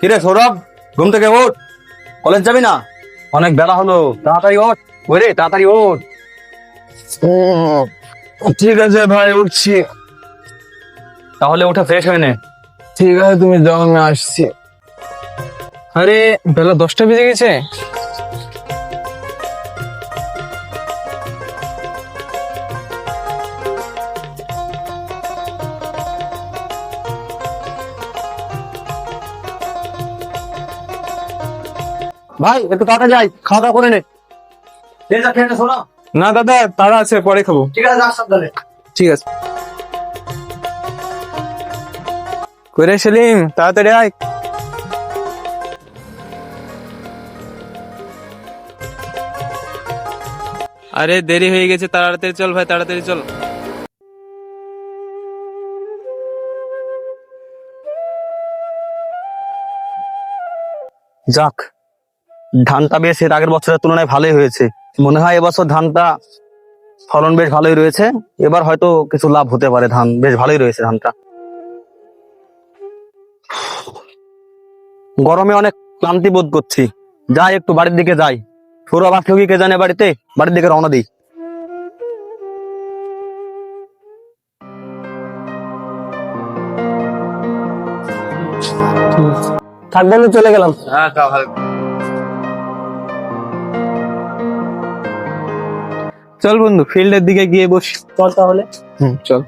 কিরে সৌরভ ঘুম থেকে ওঠ কলেজ যাবি না? অনেক বেলা হলো তাড়াতাড়ি ওঠ। ওই রে তাড়াতাড়ি ওঠ। ঠিক আছে ভাই উঠছি। তাহলে ওঠা ফ্রেশ হয়ে নে। ঠিক আছে তুমি যাও আমি আসছি। আরে বেলা দশটা বেজে গেছে। ভাই একটু তাড়াতাড়ি যাই খাওয়া দাওয়া করে নে। না দাদা তারা আছে পরে খাব। ঠিক আছে সাবধানে। ঠিক আছে। করে সেলিম তাড়াতাড়ি আয়। আরে দেরি হয়ে গেছে তাড়াতাড়ি চল ভাই তাড়াতাড়ি চল। যাক ধানটা বেশ এর আগের বছরের তুলনায় ভালোই হয়েছে। মনে হয় এবছর ধানটা ফলন বেশ ভালোই রয়েছে। এবার হয়তো কিছু লাভ হতে পারে ধান। বেশ ভালোই রয়েছে ধানটা। গরমে অনেক ক্লান্তি বোধ করছি। যাই, একটু বাড়ির দিকে যাই। সৌরভ আসলেও কি কে জানে বাড়িতে? বাড়ির দিকে রওনা দিই। থাকবেন চলে গেলাম। হ্যাঁ চল বন্ধু ফিল্ডের দিকে গিয়ে বসি। চল তাহলে। হুম চল।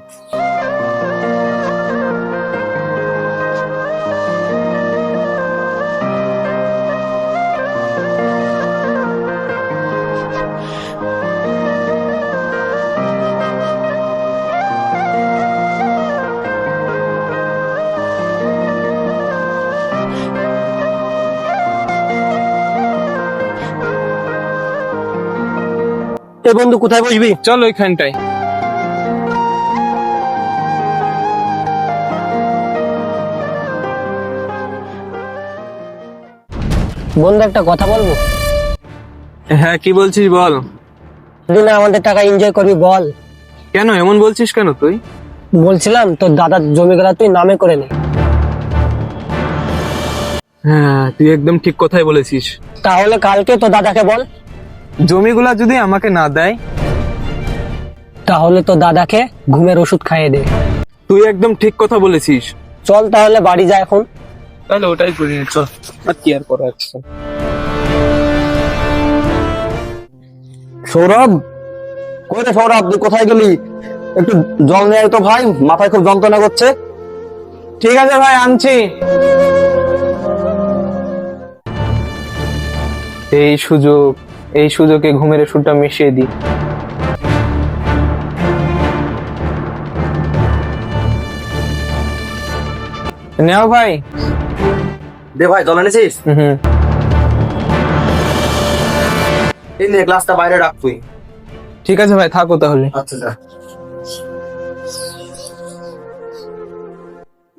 এ বন্ধু কোথায় বসবি? চল ওইখানটায়। বন্ধু একটা কথা বলব? হ্যাঁ কি বলছিস বল? দিন আমাদের টাকা এনজয় করবি বল। কেন এমন বলছিস কেন তুই? বলছিলাম তোর দাদার জমিগুলা তুই নামে করে নে। হ্যাঁ তুই একদম ঠিক কথাই বলেছিস। তাহলে কালকে তোর দাদাকে বল। জমিগুলা যদি আমাকে না দেয় তাহলে তোর দাদাকে ঘুমের ওষুধ খাইয়ে দে। তুই একদম ঠিক কথা বলেছিস। চল তাহলে বাড়ি যা এখন। তাহলে ওটাই করি চল। আর কি আর করা আছে? সৌরভ? কই রে সৌরভ তুই কোথায় গেলি? একটু জল নিয়ে আয় তো ভাই মাথায় খুব যন্ত্রণা করছে। ঠিক আছে ভাই আনছি। এই সুযোগ এই সুযোগে ঘুমের ওষুধটা মিশিয়ে দি নেও ভাই। দে ভাই জল এনেছিস? হুম এই নে গ্লাসটা বাইরে রাখ তুই। ঠিক আছে ভাই থাকো তাহলে। আচ্ছা যা।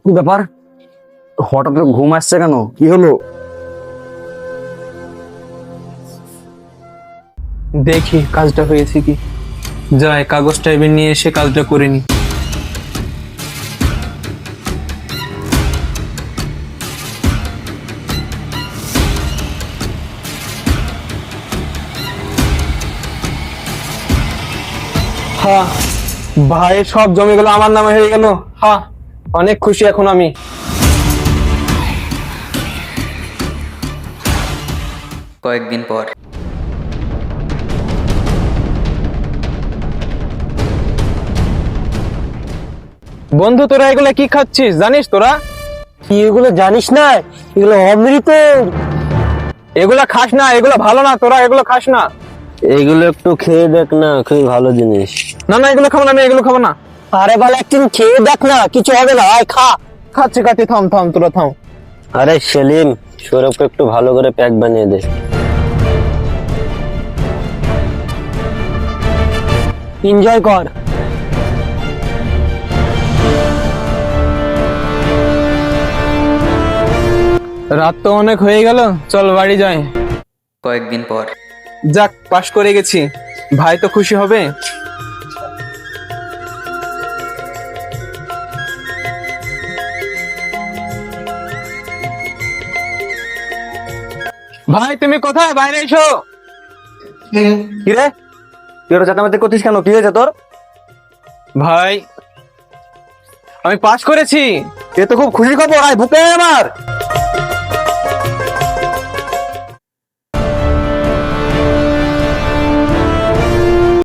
কি ব্যাপার? হঠাৎ ঘুম আসছে কেন? কি হলো? দেখি কাজটা হয়েছে কি। যাই, কাগজ টাইপের নিয়ে এসে কাজটা করে নি। হ্যাঁ ভাই, সব জমিগুলো আমার নামে হয়ে গেল। হ্যাঁ অনেক খুশি এখন আমি। কয়েকদিন পর। বন্ধু তোরা এগুলা কি খাচ্ছিস? জানিস তোরা? কি এগুলো জানিস না? এগুলো অমৃত। এগুলা খাস না এগুলো ভালো না তোরা এগুলো খাস না। এগুলো একটু খেয়ে দেখ না খুবই ভালো জিনিস। না না এগুলো খাব না আমি এগুলো খাব না। আরে বলে একদিন খেয়ে দেখ না কিছু হবে না আয় খা। খাচ্ছি খাচ্ছি থাম থাম তোরা থাম। আরে সেলিম সৌরভকে একটু ভালো করে প্যাক বানিয়ে দে। এনজয় কর। রাত তো অনেক হয়ে গেল চল বাড়ি যাই। কয়েকদিন পর। যাক পাশ করে গেছি। ভাই তো খুশি হবে। ভাই তুমি কোথায়? বাইরে এসো। কি রে তুই ওটা চেঁচামেচি করছিস কেন? কি হয়েছে তোর? ভাই আমি পাস করেছি। এ তো খুব খুশি খবর। আয় ভুকে আমার।